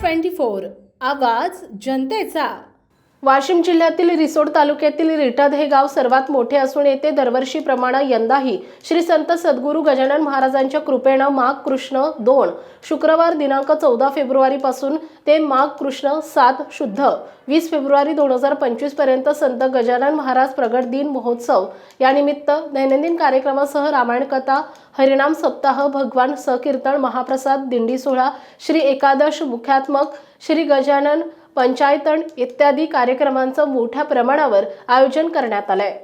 Twenty four. आवाज जनतेचा. वाशिम जिल्ह्यातील रिसोड तालुक्यातील रिटद हे गाव सर्वात मोठे असून येथे दरवर्षीप्रमाणे यंदाही श्री संत सद्गुरू गजानन महाराजांच्या कृपेनं माघ कृष्ण दोन शुक्रवार दिनांक चौदा फेब्रुवारीपासून ते माघ कृष्ण सात शुद्ध वीस फेब्रुवारी दोन हजार पंचवीसपर्यंत संत गजानन महाराज प्रगट दिन महोत्सव. यानिमित्त दैनंदिन कार्यक्रमासह रामायण कथा हरिनाम सप्ताह भगवान सकीर्तन महाप्रसाद दिंडी सोहळा श्री एकादश मुख्यात्मक श्री गजानन पंचायतन इत्यादी कार्यक्रमांचं मोठ्या प्रमाणावर आयोजन करण्यात आलंय.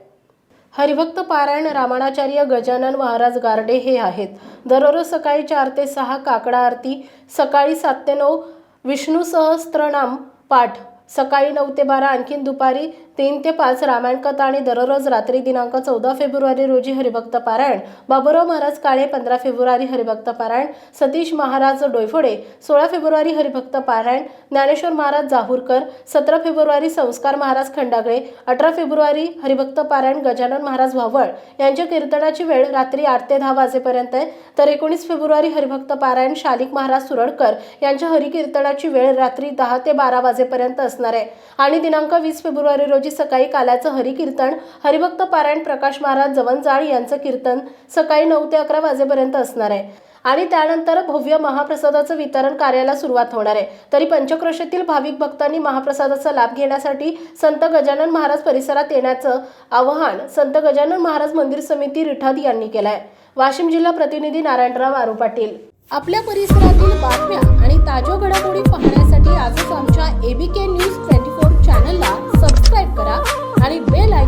हरिभक्त पारायण रामाणाचार्य गजानन महाराज गारडे हे आहेत. दररोज सकाळी चार ते सहा काकडा आरती सकाळी सात ते नऊ विष्णू सहस्त्रनाम पाठ सकाळी नऊ ते बारा आणखीन दुपारी तीन ते पाच रामायण कथा आणि दररोज रात्री दिनांक चौदा फेब्रुवारी रोजी हरिभक्त पारायण. बाबुराव महाराज काळे पंधरा फेब्रुवारी हरिभक्त पारायण. सतीश महाराज डोयफोडे सोळा फेब्रुवारी हरिभक्त पारायण. ज्ञानेश्वर महाराज जाहूरकर सतरा फेब्रुवारी संस्कार महाराज खंडागळे अठरा फेब्रुवारी हरिभक्त पारायण गजानन महाराज भावळ यांच्या कीर्तनाची वेळ रात्री आठ ते दहा वाजेपर्यंत आहे. तर एकोणीस फेब्रुवारी हरिभक्त पारायण शालिक महाराज सुरडकर यांच्या हरिकीर्तनाची वेळ रात्री दहा ते बारा वाजेपर्यंत असणार आहे. आणि दिनांक वीस फेब्रुवारी रोजी सकाळी काल्याचं हरिकीर्तन हरिभक्त पारायण प्रकाश महाराज जवनजाळ यांचं कीर्तन सकाळी नऊ ते अकरा वाजेपर्यंत असणार आहे. आणि त्यानंतर भव्य महाप्रसादाचं वितरण कार्याला सुरुवात होणार आहे. तरी पंचक्रोशीतील भाविक भक्तांनी महाप्रसादाचा लाभ घेण्यासाठी संत गजानन महाराज परिसरात येण्याचं आवाहन संत गजानन महाराज मंदिर समिती रिठाद यांनी केलं आहे वाशिम जिल्हा प्रतिनिधी नारायणराव आरू पाटील आपल्या परिसरातील बातम्या आणि ताज्या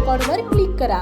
आयकॉनवर क्लिक करा